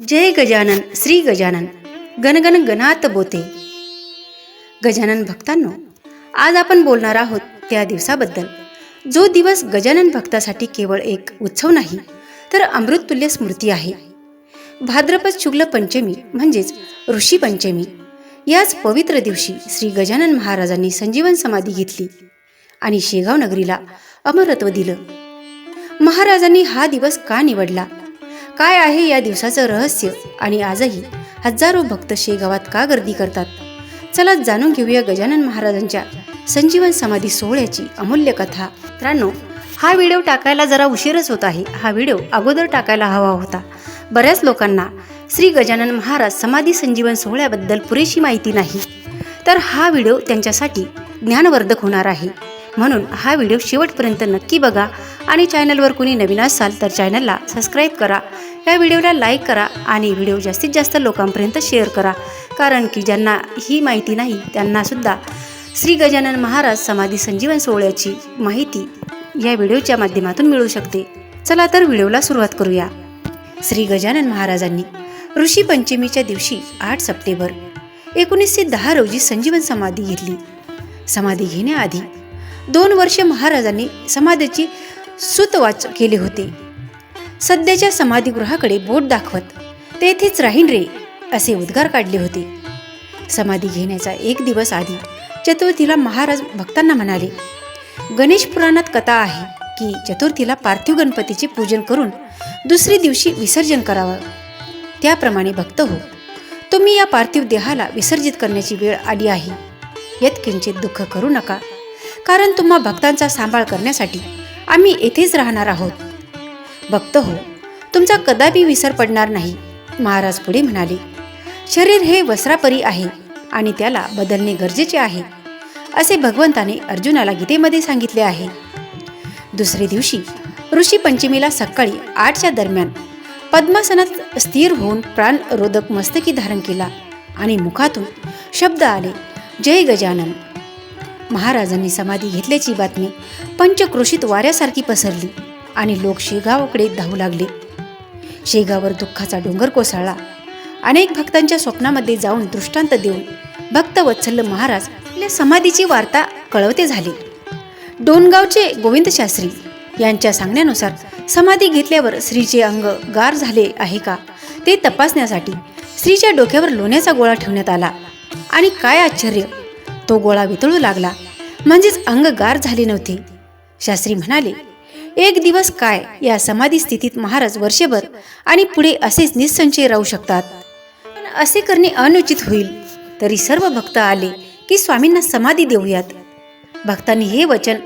जय गजानन श्री गजानन गणगण गणात बोते. गजानन भक्तांनो आज आपण बोलणार आहोत त्या दिवसाबद्दल. जो दिवस गजानन भक्तासाठी केवळ एक उत्सव नाही तर अमृततुल्य स्मृती आहे. भाद्रपद शुक्ल पंचमी म्हणजेच ऋषी पंचमी. याच पवित्र दिवशी श्री गजानन महाराजांनी संजीवन समाधी घेतली आणि शेगाव नगरीला अमरत्व दिलं. महाराजांनी हा दिवस का निवडला? काय आहे या दिवसाचं रहस्य? आणि आजही हजारो भक्त शेगावात का गर्दी करतात? चला जाणून घेऊया गजानन महाराजांच्या संजीवन समाधी सोहळ्याची अमूल्य कथा. मित्रांनो हा व्हिडिओ टाकायला जरा उशीरच होत आहे. हा व्हिडिओ अगोदर टाकायला हवा होता. बऱ्याच लोकांना श्री गजानन महाराज समाधी संजीवन सोहळ्याबद्दल पुरेशी माहिती नाही. तर हा व्हिडिओ त्यांच्यासाठी ज्ञानवर्धक होणार आहे. म्हणून हा व्हिडिओ शेवटपर्यंत नक्की बघा आणि चॅनलवर कोणी नवीन असाल तर चॅनलला सबस्क्राईब करा. या व्हिडिओला लाईक करा आणि व्हिडिओ जास्तीत जास्त लोकांपर्यंत शेअर करा. कारण की ज्यांना ही माहिती नाही त्यांनासुद्धा श्री गजानन महाराज समाधी संजीवन सोहळ्याची माहिती या व्हिडिओच्या माध्यमातून मिळू शकते. चला तर व्हिडिओला सुरुवात करूया. श्री गजानन महाराजांनी ऋषी पंचमीच्या दिवशी आठ सप्टेंबर एकोणीसशे दहा रोजी संजीवन समाधी घेतली. समाधी घेण्याआधी दोन वर्षे महाराजांनी समाधीची सुतवाच केले होते. सध्याच्या समाधीगृहाकडे बोट दाखवत तेथेच राहीन रे असे उद्गार काढले होते. समाधी घेण्याचा एक दिवस आधी चतुर्थीला महाराज भक्तांना म्हणाले गणेश पुराणात कथा आहे की चतुर्थीला पार्थिव गणपतीचे पूजन करून दुसरे दिवशी विसर्जन करावं. त्याप्रमाणे भक्त हो तुम्ही या पार्थिव देहाला विसर्जित करण्याची वेळ आली आहे. यात किंचित दुःख करू नका. कारण तुम्हा भक्तांचा सांभाळ करण्यासाठी आम्ही येथेच राहणार आहोत. भक्त हो तुमचा कदापि विसर पडणार नाही महाराज पुढे म्हणाले. शरीर हे वस्त्रापरी आहे आणि त्याला बदलणे गरजेचे आहे असे भगवंताने अर्जुनाला गीतेमध्ये सांगितले आहे. दुसरे दिवशी ऋषी पंचमीला सकाळी आठच्या दरम्यान पद्मासनात स्थिर होऊन प्राणरोधक मस्तकी धारण केला आणि मुखातून शब्द आले जय गजानन. महाराजांनी समाधी घेतल्याची बातमी पंचक्रोशीत वाऱ्यासारखी पसरली आणि लोक शेगावाकडे धावू लागले. शेगावर दुःखाचा डोंगर कोसळला. अनेक भक्तांच्या स्वप्नामध्ये जाऊन दृष्टांत देऊन भक्त वत्सल्य महाराज आपल्या समाधीची वार्ता कळवते झाले. डोनगावचे गोविंद शास्त्री यांच्या सांगण्यानुसार समाधी घेतल्यावर स्त्रीचे अंग गार झाले आहे का ते तपासण्यासाठी स्त्रीच्या डोक्यावर लोण्याचा गोळा ठेवण्यात आला. आणि काय आश्चर्य! तो गोळा वितळू लागला. म्हणजेच अंग गार झाले नव्हते. शास्त्री म्हणाले एक दिवस काय या समाधी स्थितीत महाराज वर्षभर आणि पुढे असेच निसंचय राहू शकतात. पण असे करणे अनुचित होईल. तरी सर्व भक्त आले की स्वामींना समाधी देऊयात. भक्तांनी हे वचन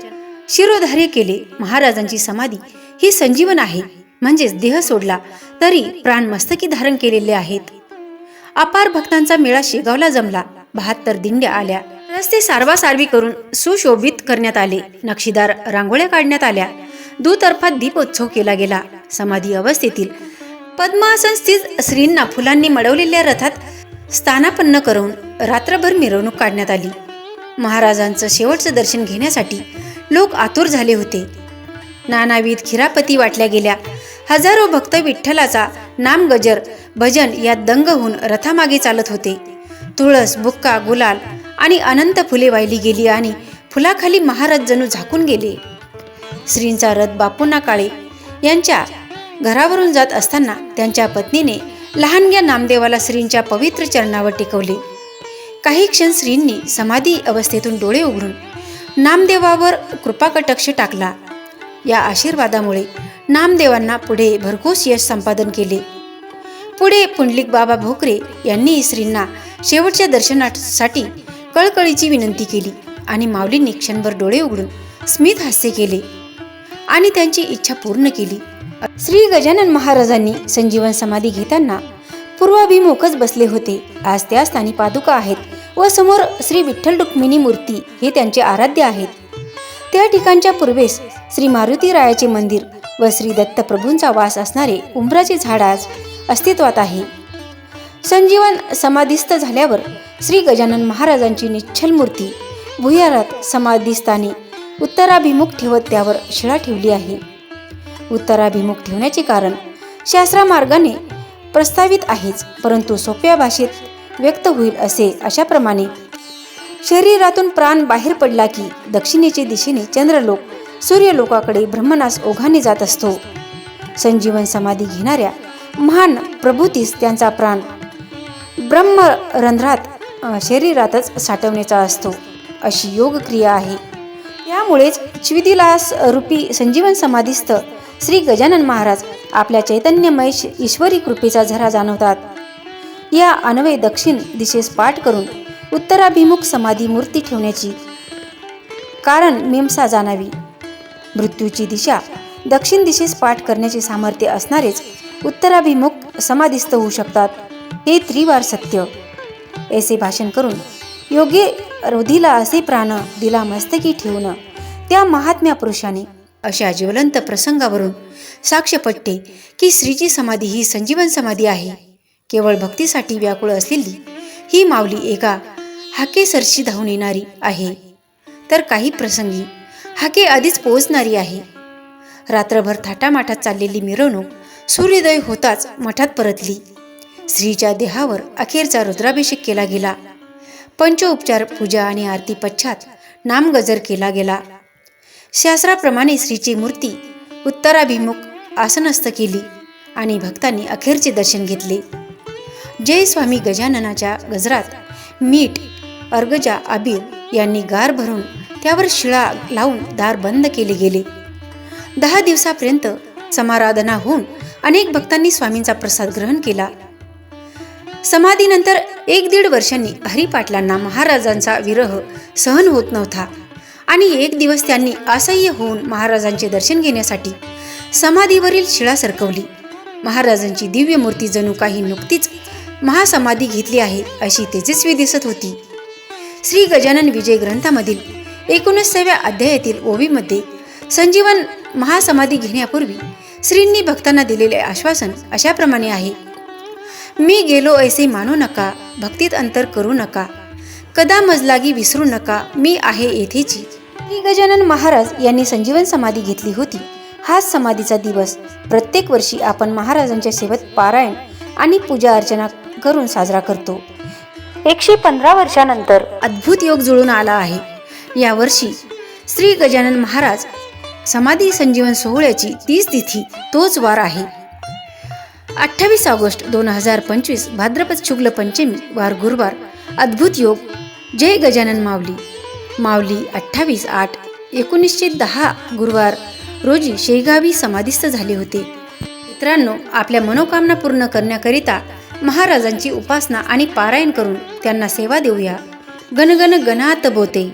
शिरोधार्य केले. महाराजांची समाधी ही संजीवन आहे. म्हणजेच देह सोडला तरी प्राण मस्तकी धारण केलेले आहेत. अपार भक्तांचा मेळा शेगावला जमला. बहात्तर दिंड्या आल्या. रस्ते सारवासारवी करून सुशोभित करण्यात आले. नक्षीदार रांगोळ्या काढण्यात आल्या. दुतर्फा दीपोत्सव केला गेला. समाधी अवस्थेतील पद्मासन स्थित श्रींना फुलांनी मडवलेल्या रथात स्थानापन्न करून रात्रभर मिरवणूक काढण्यात आली. महाराजांचं शेवटचं दर्शन घेण्यासाठी लोक आतुर झाले होते. नानाविध खिरापती वाटल्या गेल्या. हजारो भक्त विठ्ठलाचा नामगजर भजन यात दंग होऊन रथामागे चालत होते. तुळस बुक्का गुलाल आणि अनंत फुले वाहिली गेली आणि फुलाखाली महाराज जणू झाकून गेले. श्रींचा रथ बापूंना काळे. यांच्या घरावरून जात असताना त्यांच्या पत्नीने लहानग्या नामदेवाला श्रींच्या पवित्र चरणावर टिकवले. काही क्षण श्रींनी समाधी अवस्थेतून डोळे उघडून नामदेवावर कृपाकटाक्ष टाकला. या आशीर्वादामुळे नामदेवांना पुढे भरघोस यश संपादन केले. पुढे पुंडलिक बाबा भोकरे यांनी श्रींना शेवटच्या दर्शनासाठी कळकळीची विनंती केली आणि माऊलींनी क्षणभर डोळे उघडून स्मित हास्य केले आणि त्यांची इच्छा पूर्ण केली. श्री गजानन महाराजांनी संजीवन समाधी घेताना पूर्वाभिमुखच बसले होते. आज त्या स्थानी पादुका आहेत व समोर श्री विठ्ठल रुक्मिणी मूर्ती हे त्यांचे आराध्य आहेत. त्या ठिकाणच्या पूर्वेस श्री मारुती रायाचे मंदिर व श्री दत्तप्रभूंचा वास असणारे उंबराचे झाड आज अस्तित्वात आहे. संजीवन समाधीस्थ झाल्यावर श्री गजानन महाराजांची निच्छल मूर्ती भुयारात समाधीस्थानी उत्तराभिमुख ठेवत त्यावर शिळा ठेवली आहे. उत्तराभिमुख ठेवण्याचे कारण शास्त्रामार्गाने प्रस्तावित आहेच परंतु सोप्या भाषेत व्यक्त होईल असे अशाप्रमाणे शरीरातून प्राण बाहेर पडला की दक्षिणेच्या दिशेने चंद्रलोक सूर्यलोकाकडे ब्रह्मनास ओघाने जात असतो. संजीवन समाधी घेणाऱ्या महान प्रभूतीस त्यांचा प्राण ब्रह्म रंध्रात शरीरातच साठवण्याचा असतो. अशी योग क्रिया आहे. त्यामुळेच श्विदिलास रूपी संजीवन समाधीस्थ श्री गजानन महाराज आपल्या चैतन्यमय ईश्वरी कृपेचा झरा जाणवतात. या अन्वय दक्षिण दिशेस पाठ करून उत्तराभिमुख समाधी मूर्ती ठेवण्याची कारण मेमसा जाणावी. मृत्यूची दिशा दक्षिण दिशेस पाठ करण्याचे सामर्थ्य असणारेच उत्तराभिमुख समाधिस्थ होऊ शकतात. हे त्रिवार सत्य. ऐसे भाषण करून योग्य रोधीला असे प्राण दिला मस्तकी ठेवून त्या महात्म्या पुरुषाने अशा ज्वलंत प्रसंगावरून साक्ष पटते की श्रीची समाधी ही संजीवन समाधी आहे. केवळ भक्तीसाठी व्याकुळ असलेली ही माऊली एका हाकेसरशी धावून येणारी आहे. तर काही प्रसंगी हाके आधीच पोहोचणारी आहे. रात्रभर थाटामाटात चाललेली मिरवणूक सूर्योदय होताच मठात परतली. स्त्रीच्या देहावर अखेरचा रुद्राभिषेक केला गेला. पंचोपचार पूजा आणि आरती पश्चात नामगजर केला गेला. शास्त्राप्रमाणे श्रीची मूर्ती उत्तराभिमुख आसनस्थ केली आणि भक्तांनी अखेरचे दर्शन घेतले. जय स्वामी गजाननाच्या गजरात मीठ अर्गजा आबीर यांनी गार भरून त्यावर शिळा लावून दार बंद केले गेले. दहा दिवसापर्यंत समाराधना होऊन अनेक भक्तांनी स्वामींचा प्रसाद ग्रहण केला. समाधीनंतर एक दीड वर्षांनी हरिपाटलांना महाराजांचा विरह सहन होत नव्हता. आणि एक दिवस त्यांनी असह्य होऊन महाराजांचे दर्शन घेण्यासाठी समाधीवरील शिळा सरकवली. महाराजांची दिव्य मूर्ती जणू काही नुकतीच महासमाधी घेतली आहे अशी तेजस्वी दिसत होती. श्री गजानन विजय ग्रंथामधील एकोणीसाव्या अध्यायातील ओवीमध्ये संजीवन महासमाधी घेण्यापूर्वी श्रींनी भक्तांना दिलेले आश्वासन अशाप्रमाणे आहे. मी गेलो ऐसे मानू नका भक्तीत अंतर करू नका. कदा मजलागी विसरू नका मी आहे येथेची. श्री गजानन महाराज यांनी संजीवन समाधी घेतली होती. हाच समाधीचा दिवस. प्रत्येक वर्षी आपण महाराजांच्या सेवेत पारायण आणि पूजा अर्चना करून साजरा करतो. एकशे पंधरा वर्षानंतर अद्भुत योग जुळून आला आहे. यावर्षी श्री गजानन महाराज समाधी संजीवन सोहळ्याची तीच तिथी तोच वार आहे. अठ्ठावीस ऑगस्ट दोन हजार पंचवीस भाद्रपद शुक्ल पंचमी वार गुरुवार अद्भुत योग जय गजानन माऊली. माऊली अठ्ठावीस आठ एकोणीसशे दहा गुरुवार रोजी शेगावी समाधीस्थ झाले होते. मित्रांनो आपल्या मनोकामना पूर्ण करण्याकरिता महाराजांची उपासना आणि पारायण करून त्यांना सेवा देऊया. गणगण गणात बोते.